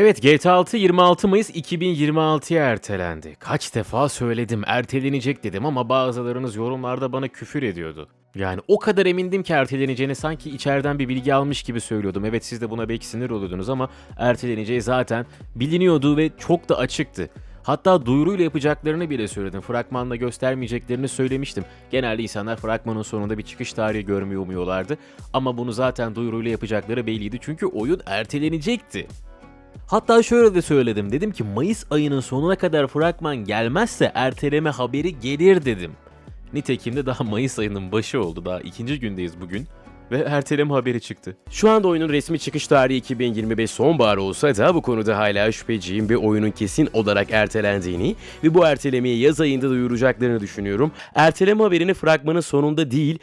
Evet GTA 6 26 Mayıs 2026'ya ertelendi. Kaç defa söyledim ertelenecek dedim ama bazılarınız yorumlarda bana küfür ediyordu. Yani o kadar emindim ki erteleneceğini sanki içeriden bir bilgi almış gibi söylüyordum. Evet siz de buna belki sinir oluyordunuz ama erteleneceği zaten biliniyordu ve çok da açıktı. Hatta duyuruyla yapacaklarını bile söyledim. Fragmanla göstermeyeceklerini söylemiştim. Genelde insanlar fragmanın sonunda bir çıkış tarihi görmeyi umuyorlardı. Ama bunu zaten duyuruyla yapacakları belliydi çünkü oyun ertelenecekti. Hatta şöyle de söyledim. Dedim ki Mayıs ayının sonuna kadar fragman gelmezse erteleme haberi gelir dedim. Nitekim de daha Mayıs ayının başı oldu. Daha ikinci gündeyiz bugün. Ve erteleme haberi çıktı. Şu anda oyunun resmi çıkış tarihi 2025 sonbahar olsa da bu konuda hala şüpheciyim ve oyunun kesin olarak ertelendiğini ve bu ertelemeyi yaz ayında duyuracaklarını düşünüyorum. Erteleme haberini fragmanın sonunda değil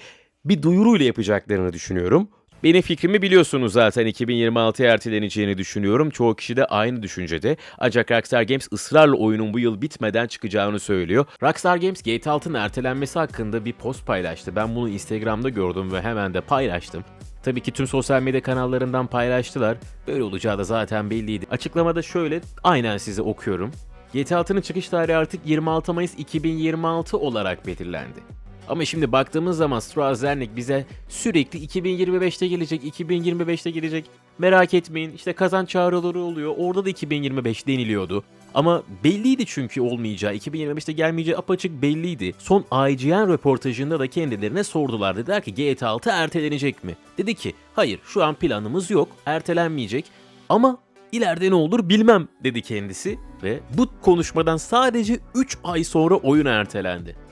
bir duyuruyla yapacaklarını düşünüyorum. Benim fikrimi biliyorsunuz zaten 2026'ya erteleneceğini düşünüyorum. Çoğu kişi de aynı düşüncede. Ancak Rockstar Games ısrarla oyunun bu yıl bitmeden çıkacağını söylüyor. Rockstar Games GTA 6'nın ertelenmesi hakkında bir post paylaştı. Ben bunu Instagram'da gördüm ve hemen de paylaştım. Tabii ki tüm sosyal medya kanallarından paylaştılar. Böyle olacağı da zaten belliydi. Açıklamada şöyle, aynen size okuyorum. GTA 6'nın çıkış tarihi artık 26 Mayıs 2026 olarak belirlendi. Ama şimdi baktığımız zaman Strazernik bize sürekli 2025'te gelecek, 2025'te gelecek. Merak etmeyin işte kazanç çağrıları oluyor. Orada da 2025 deniliyordu. Ama belliydi çünkü olmayacağı, 2025'te gelmeyeceği apaçık belliydi. Son IGN röportajında da kendilerine sordular. Dediler ki GTA 6 ertelenecek mi? Dedi ki hayır şu an planımız yok, ertelenmeyecek. Ama ileride ne olur bilmem dedi kendisi. Ve bu konuşmadan sadece 3 ay sonra oyun ertelendi.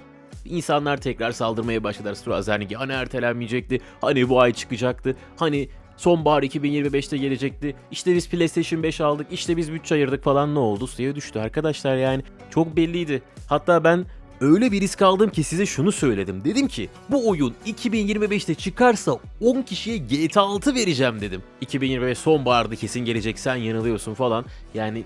İnsanlar tekrar saldırmaya başladılar Strazernig'e. Hani ertelenmeyecekti, hani bu ay çıkacaktı, hani sonbahar 2025'te gelecekti. İşte biz PlayStation 5 aldık, işte biz bütçe ayırdık falan ne oldu? Suya düştü arkadaşlar yani. Çok belliydi. Hatta ben öyle bir risk aldım ki size şunu söyledim. Dedim ki bu oyun 2025'te çıkarsa 10 kişiye GTA 6 vereceğim dedim. 2025 sonbaharda kesin gelecek sen yanılıyorsun falan. Yani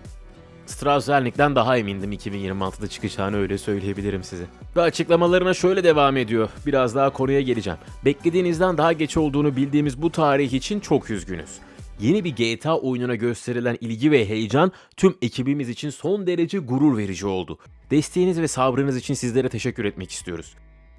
Strauss-Zelnick'ten daha emindim 2026'da çıkacağını öyle söyleyebilirim size. Ve açıklamalarına şöyle devam ediyor. Biraz daha konuya geleceğim. Beklediğinizden daha geç olduğunu bildiğimiz bu tarih için çok üzgünüz. Yeni bir GTA oyununa gösterilen ilgi ve heyecan tüm ekibimiz için son derece gurur verici oldu. Desteğiniz ve sabrınız için sizlere teşekkür etmek istiyoruz.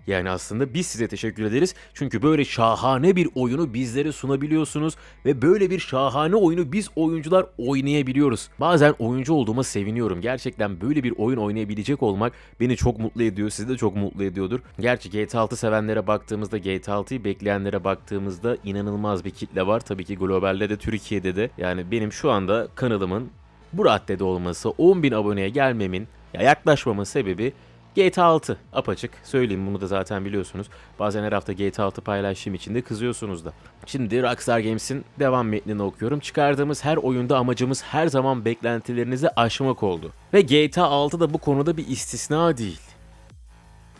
Yani aslında biz size teşekkür ederiz. Çünkü böyle şahane bir oyunu bizlere sunabiliyorsunuz ve böyle bir şahane oyunu biz oyuncular oynayabiliyoruz. Bazen oyuncu olduğuma seviniyorum. Gerçekten böyle bir oyun oynayabilecek olmak beni çok mutlu ediyor. Sizi de çok mutlu ediyordur. Gerçi GTA 6 sevenlere baktığımızda, GTA 6'yı bekleyenlere baktığımızda inanılmaz bir kitle var. Tabii ki globalde de Türkiye'de de. Yani benim şu anda kanalımın bu raddede olması, 10.000 aboneye gelmemin, ya yaklaşmamın sebebi GTA 6 apaçık söyleyeyim bunu da zaten biliyorsunuz. Bazen her hafta GTA 6 paylaştığım için de kızıyorsunuz da. Şimdi Rockstar Games'in devam metnini okuyorum. Çıkardığımız her oyunda amacımız her zaman beklentilerinizi aşmak oldu. Ve GTA 6 da bu konuda bir istisna değil.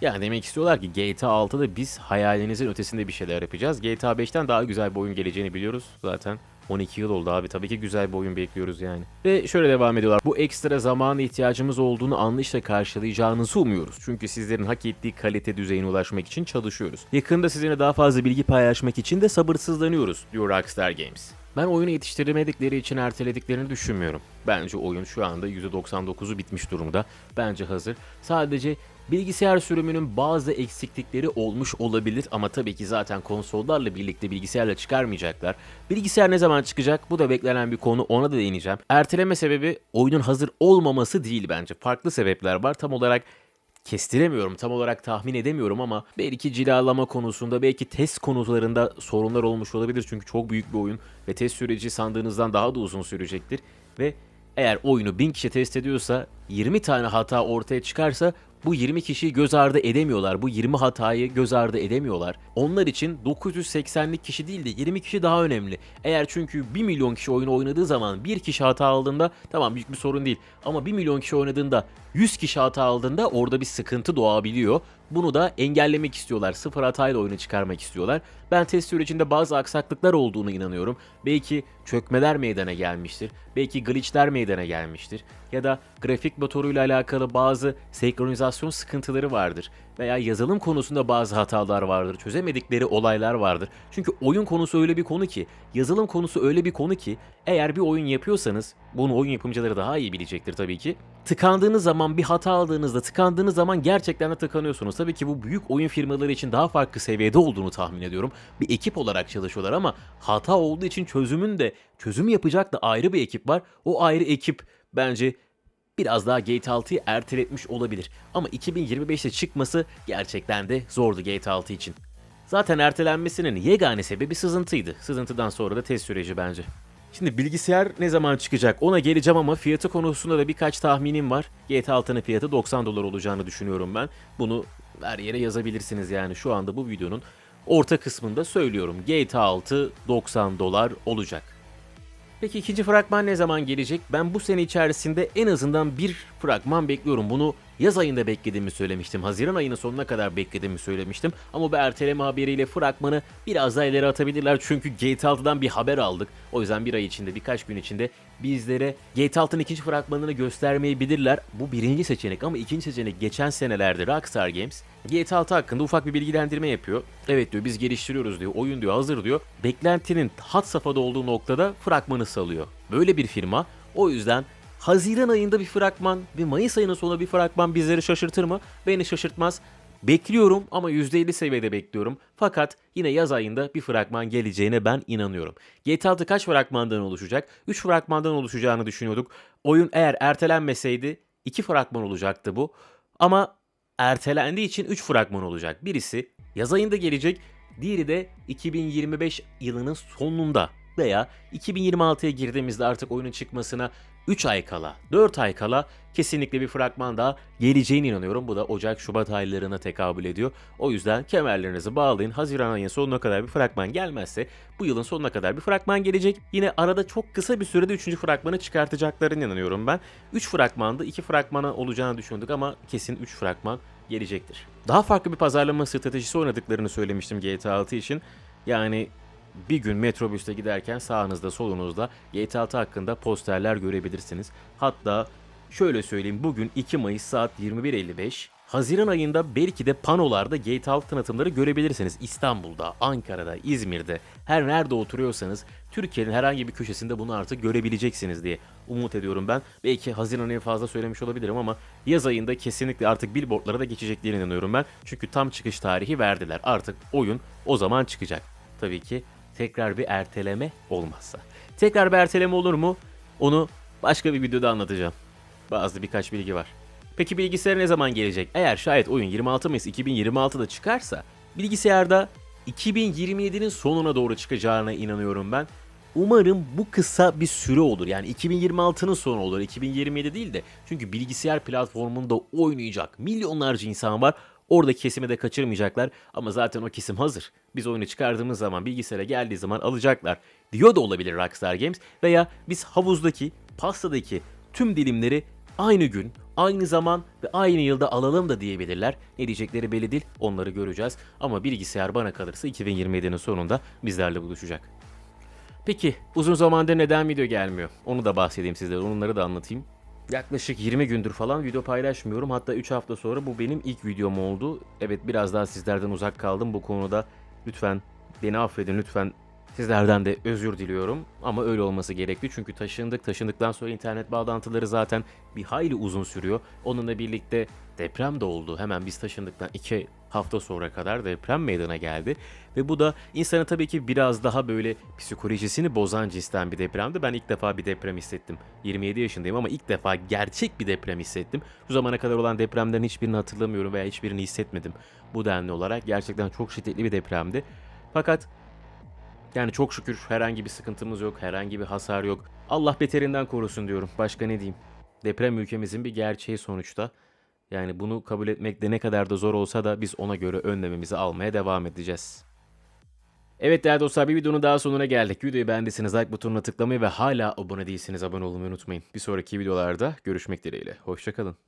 Yani demek istiyorlar ki GTA 6'da biz hayalinizin ötesinde bir şeyler yapacağız. GTA 5'ten daha güzel bir oyun geleceğini biliyoruz zaten. 12 yıl oldu abi. Tabii ki güzel bir oyun bekliyoruz yani. Ve şöyle devam ediyorlar. Bu ekstra zamana ihtiyacımız olduğunu anlayışla karşılayacağınızı umuyoruz. Çünkü sizlerin hak ettiği kalite düzeyine ulaşmak için çalışıyoruz. Yakında sizinle daha fazla bilgi paylaşmak için de sabırsızlanıyoruz diyor Rockstar Games. Ben oyunu yetiştiremedikleri için ertelediklerini düşünmüyorum. Bence oyun şu anda %99'u bitmiş durumda. Bence hazır. Sadece bilgisayar sürümünün bazı eksiklikleri olmuş olabilir ama tabii ki zaten konsollarla birlikte bilgisayarla çıkarmayacaklar. Bilgisayar ne zaman çıkacak? Bu da beklenen bir konu. Ona da değineceğim. Erteleme sebebi oyunun hazır olmaması değil bence. Farklı sebepler var. Tam olarak kestiremiyorum, tam olarak tahmin edemiyorum ama belki cilalama konusunda, belki test konularında sorunlar olmuş olabilir. Çünkü çok büyük bir oyun ve test süreci sandığınızdan daha da uzun sürecektir. Ve eğer oyunu 1000 kişi test ediyorsa, 20 tane hata ortaya çıkarsa bu 20 kişiyi göz ardı edemiyorlar. Bu 20 hatayı göz ardı edemiyorlar. Onlar için 980'lik kişi değil de 20 kişi daha önemli. Eğer çünkü 1 milyon kişi oyunu oynadığı zaman bir kişi hata aldığında tamam büyük bir sorun değil. Ama 1 milyon kişi oynadığında 100 kişi hata aldığında orada bir sıkıntı doğabiliyor. Bunu da engellemek istiyorlar. Sıfır hatayla oyunu çıkarmak istiyorlar. Ben test sürecinde bazı aksaklıklar olduğunu inanıyorum. Belki çökmeler meydana gelmiştir. Belki glitchler meydana gelmiştir. Ya da grafik motoruyla alakalı bazı senkronizasyon sıkıntıları vardır. Veya yazılım konusunda bazı hatalar vardır, çözemedikleri olaylar vardır. Çünkü oyun konusu öyle bir konu ki, yazılım konusu öyle bir konu ki eğer bir oyun yapıyorsanız, bunu oyun yapımcıları daha iyi bilecektir tabii ki. Tıkandığınız zaman bir hata aldığınızda, tıkandığınız zaman gerçekten de tıkanıyorsunuz. Tabii ki bu büyük oyun firmaları için daha farklı seviyede olduğunu tahmin ediyorum. Bir ekip olarak çalışıyorlar ama hata olduğu için çözümün de, çözüm yapacak da ayrı bir ekip var. O ayrı ekip bence biraz daha Gate 6'yı erteletmiş olabilir. Ama 2025'te çıkması gerçekten de zordu Gate 6 için. Zaten ertelenmesinin yegane sebebi sızıntıydı. Sızıntıdan sonra da test süreci bence. Şimdi bilgisayar ne zaman çıkacak ona geleceğim ama fiyatı konusunda da birkaç tahminim var. GT 6'nın fiyatı 90 dolar olacağını düşünüyorum ben. Bunu her yere yazabilirsiniz yani şu anda bu videonun orta kısmında söylüyorum. GT 6 90 dolar olacak. Peki ikinci fragman ne zaman gelecek? Ben bu sene içerisinde en azından bir fragman bekliyorum. Bunu yaz ayında beklediğimi söylemiştim. Haziran ayının sonuna kadar beklediğimi söylemiştim. Ama bu erteleme haberiyle fragmanı biraz daha ileri atabilirler. Çünkü Gate 6'dan bir haber aldık. O yüzden bir ay içinde, birkaç gün içinde bizlere Gate 6'nın ikinci fragmanını göstermeyebilirler. Bu birinci seçenek ama ikinci seçenek geçen senelerde Rockstar Games Gate 6 hakkında ufak bir bilgilendirme yapıyor. Evet diyor biz geliştiriyoruz diyor. Oyun diyor hazır diyor. Beklentinin hat safhada olduğu noktada fragmanı salıyor. Böyle bir firma o yüzden Haziran ayında bir fragman ve Mayıs ayının sonu bir fragman bizleri şaşırtır mı? Beni şaşırtmaz. Bekliyorum ama %50 seviyede bekliyorum. Fakat yine yaz ayında bir fragman geleceğine ben inanıyorum. GTA 6 kaç fragmandan oluşacak? 3 fragmandan oluşacağını düşünüyorduk. Oyun eğer ertelenmeseydi 2 fragman olacaktı bu. Ama ertelendiği için 3 fragman olacak. Birisi yaz ayında gelecek, diğeri de 2025 yılının sonunda veya 2026'ya girdiğimizde artık oyunun çıkmasına 3 ay kala, 4 ay kala kesinlikle bir fragman daha geleceğine inanıyorum. Bu da Ocak-Şubat aylarına tekabül ediyor. O yüzden kemerlerinizi bağlayın. Haziran ayının sonuna kadar bir fragman gelmezse bu yılın sonuna kadar bir fragman gelecek. Yine arada çok kısa bir sürede 3. fragmanı çıkartacaklarına inanıyorum ben. 3 fragmanda 2 fragmana olacağını düşündük ama kesin 3 fragman gelecektir. Daha farklı bir pazarlama stratejisi oynadıklarını söylemiştim GTA 6 için. Yani bir gün metrobüste giderken sağınızda solunuzda GTA 6 hakkında posterler görebilirsiniz. Hatta şöyle söyleyeyim bugün 2 Mayıs saat 21.55 Haziran ayında belki de panolarda GTA 6 tanıtımları görebilirsiniz. İstanbul'da, Ankara'da, İzmir'de her nerede oturuyorsanız Türkiye'nin herhangi bir köşesinde bunu artık görebileceksiniz diye umut ediyorum ben. Belki Haziran ayı fazla söylemiş olabilirim ama yaz ayında kesinlikle artık billboardlara da geçeceklerine inanıyorum ben. Çünkü tam çıkış tarihi verdiler. Artık oyun o zaman çıkacak. Tabii ki tekrar bir erteleme olmazsa. Tekrar bir erteleme olur mu? Onu başka bir videoda anlatacağım. Bazı birkaç bilgi var. Peki bilgisayar ne zaman gelecek? Eğer şayet oyun 26 Mayıs 2026'da çıkarsa bilgisayarda 2027'nin sonuna doğru çıkacağına inanıyorum ben. Umarım bu kısa bir süre olur. Yani 2026'nın sonu olur. 2027 değil de. Çünkü bilgisayar platformunda oynayacak milyonlarca insan var. Orada kesimi de kaçırmayacaklar ama zaten o kesim hazır. Biz oyunu çıkardığımız zaman bilgisayara geldiği zaman alacaklar diyor da olabilir Rockstar Games veya biz havuzdaki, pastadaki tüm dilimleri aynı gün, aynı zaman ve aynı yılda alalım da diyebilirler. Ne diyecekleri belli değil onları göreceğiz ama bilgisayar bana kalırsa 2027'nin sonunda bizlerle buluşacak. Peki uzun zamandır neden video gelmiyor? Onu da bahsedeyim sizlere, onları da anlatayım. Yaklaşık 20 gündür falan video paylaşmıyorum. Hatta 3 hafta sonra bu benim ilk videom oldu. Evet biraz daha sizlerden uzak kaldım bu konuda. Lütfen beni affedin lütfen. Sizlerden de özür diliyorum ama öyle olması gerekti çünkü taşındık. Taşındıktan sonra internet bağlantıları zaten bir hayli uzun sürüyor. Onunla birlikte deprem de oldu. Hemen biz taşındıktan 2 hafta sonra kadar deprem meydana geldi. Ve bu da insanı tabii ki biraz daha böyle psikolojisini bozan cinsten bir depremdi. Ben ilk defa bir deprem hissettim. 27 yaşındayım ama ilk defa gerçek bir deprem hissettim. Şu zamana kadar olan depremlerin hiçbirini hatırlamıyorum veya hiçbirini hissetmedim. Bu denli olarak gerçekten çok şiddetli bir depremdi. Fakat yani çok şükür herhangi bir sıkıntımız yok, herhangi bir hasar yok. Allah beterinden korusun diyorum. Başka ne diyeyim? Deprem ülkemizin bir gerçeği sonuçta. Yani bunu kabul etmek de ne kadar da zor olsa da biz ona göre önlememizi almaya devam edeceğiz. Evet değerli dostlar bir videonun daha sonuna geldik. Videoyu beğendiyseniz like butonuna tıklamayı ve hala abone değilseniz abone olmayı unutmayın. Bir sonraki videolarda görüşmek dileğiyle. Hoşçakalın.